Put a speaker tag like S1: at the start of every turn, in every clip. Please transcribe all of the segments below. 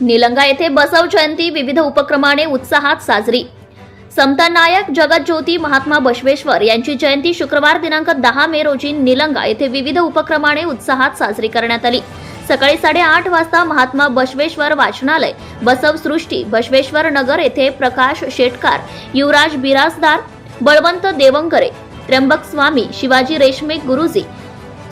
S1: निलंगा येथे बसव जयंती विविध उपक्रमाने उत्साहात साजरी. समतानायक जगत ज्योती महात्मा बसवेश्वर यांची जयंती शुक्रवार दिनांक दहा मे रोजी निलंगा येथे विविध उपक्रमाने उत्साहात साजरी करण्यात आली. सकाळी साडेआठ वाजता महात्मा बसवेश्वर वाचनालय बसव सृष्टी बसवेश्वर नगर येथे प्रकाश शेटकार युवराज बिराजदार बळवंत देवंकरे त्र्यंबक स्वामी Shivaji Reshme Guruji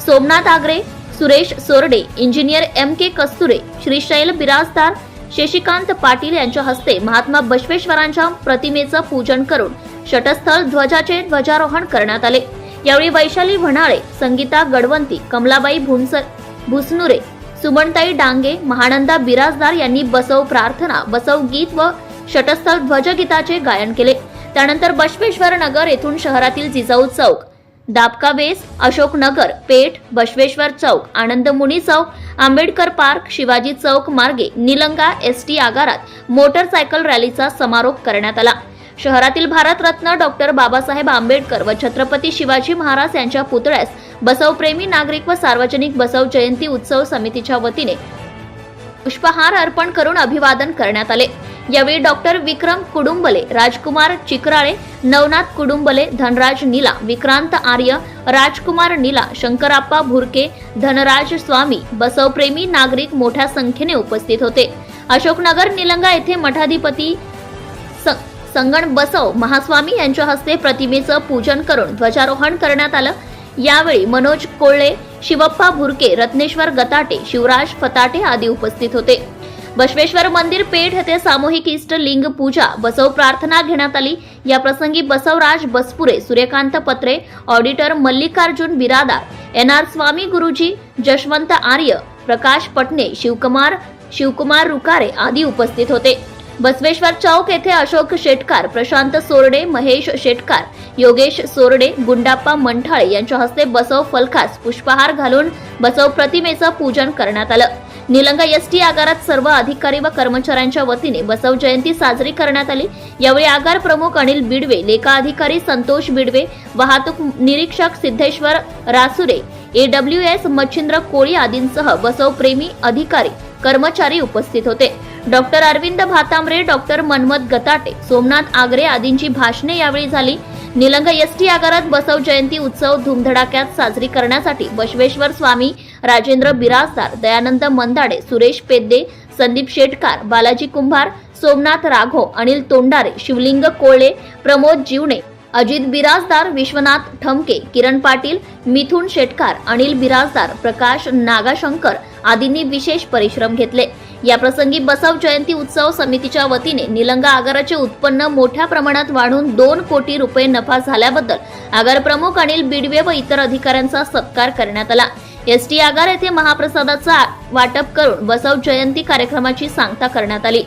S1: Somnath Agre Suresh Sorde engineer M K Kasture Shrishail Birajdar Shashikant Patil यांच्या हस्ते महात्मा बसवेश्वरांच्या प्रतिमेचं पूजन करून षटस्थळ ध्वजाचे ध्वजारोहण करण्यात आले. यावेळी वैशाली व्हणाळे संगीता गडवंती कमलाबाई भुनसर भुसनुरे सुमनताई डांगे महानंदा बिराजदार यांनी बसव प्रार्थना बसव गीत व षटस्थळ ध्वजगीताचे गायन केले. त्यानंतर बसवेश्वर नगर येथून शहरातील जिजाऊ चौक दाबका बेस अशोक नगर पेठ बसवेश्वर चौक आनंदमुनी चौक आंबेडकर पार्क शिवाजी चौक मार्गे निलंगा एस टी आगारात मोटरसायकल रॅलीचा समारोप करण्यात आला. शहरातील भारतरत्न डॉक्टर बाबासाहेब आंबेडकर व छत्रपती शिवाजी महाराज यांच्या पुतळ्यास बसवप्रेमी नागरिक व सार्वजनिक बसव जयंती उत्सव समितीच्या वतीने पुष्पहार अर्पण करून अभिवादन करण्यात आले. यावेळी डॉक्टर विक्रम कुडुंबले राजकुमार चिकराळे नवनाथ कुडुंबले धनराज नीला विक्रांत आर्य राजकुमार नीला शंकराप्पा भुरके धनराज स्वामी बसवप्रेमी नागरिक मोठ्या संख्येने उपस्थित होते. अशोकनगर निलंगा येथे मठाधिपती स- संगण बसव महास्वामी यांच्या हस्ते प्रतिमेचं पूजन करून ध्वजारोहण करण्यात आलं. यावेळी मनोज कोळ्ळे शिवप्पा भुरके रत्नेश्वर गताटे शिवराज फताटे आदी उपस्थित होते. बसवेश्वर मंदिर पेठ येथे सामूहिक इष्ट लिंग पूजा बसव प्रार्थना घेण्यात आली. या प्रसंगी Basavaraj Baspure Suryakant Patre auditor Mallikarjun Biradar N R Swami Guruji Jaswant Arya प्रकाश पटणे शिवकुमार शिवकुमार रुकारे आदी उपस्थित होते. बसवेश्वर चौक येथे अशोक शेटकार प्रशांत सोरडे महेश शेटकार योगेश सोरडे गुंडाप्पा मंठाळे यांच्या हस्ते बसव फलकास पुष्पहार घालून बसव प्रतिमेचं पूजन करण्यात आलं. निलंगा एस टी आगारात सर्व अधिकारी व कर्मचाऱ्यांच्या वतीने बसव जयंती साजरी करण्यात आली. यावेळी आगार प्रमुख अनिल बिडवे लेखा अधिकारी संतोष बिडवे वाहतूक निरीक्षक Siddheshwar Rasure A W S Machhindra Koli आदींसह बसव प्रेमी अधिकारी कर्मचारी उपस्थित होते. डॉक्टर अरविंद भातांबरे डॉक्टर मन्मथ गताटे सोमनाथ आगरे आदींची भाषणे यावेळी झाली. निलंगा एस टी आगारात बसव जयंती उत्सव धुमधडाक्यात साजरी करण्यासाठी बसवेश्वर स्वामी राजेंद्र बिराजदार दयानंद मंदाडे सुरेश पेद्दे संदीप शेटकार बालाजी कुंभार सोमनाथ राघो अनिल तोंडारे शिवलिंग कोळे प्रमोद जीवणे अजित बिराजदार विश्वनाथ ठमके किरण पाटील मिथुन शेटकार अनिल बिराजदार प्रकाश नागाशंकर आदींनी विशेष परिश्रम घेतले. या प्रसंगी बसव जयंती उत्सव समितीच्या वतीने निलंगा आगाराचे उत्पन्न मोठ्या प्रमाणात वाढून दोन कोटी रुपये नफा झाल्याबद्दल आगार प्रमुख अनिल बिडवे व इतर अधिकाऱ्यांचा सत्कार करण्यात आला. एस टी आगार येथे महाप्रसादाचा वाटप करून बसव जयंती कार्यक्रमाची सांगता करण्यात आली.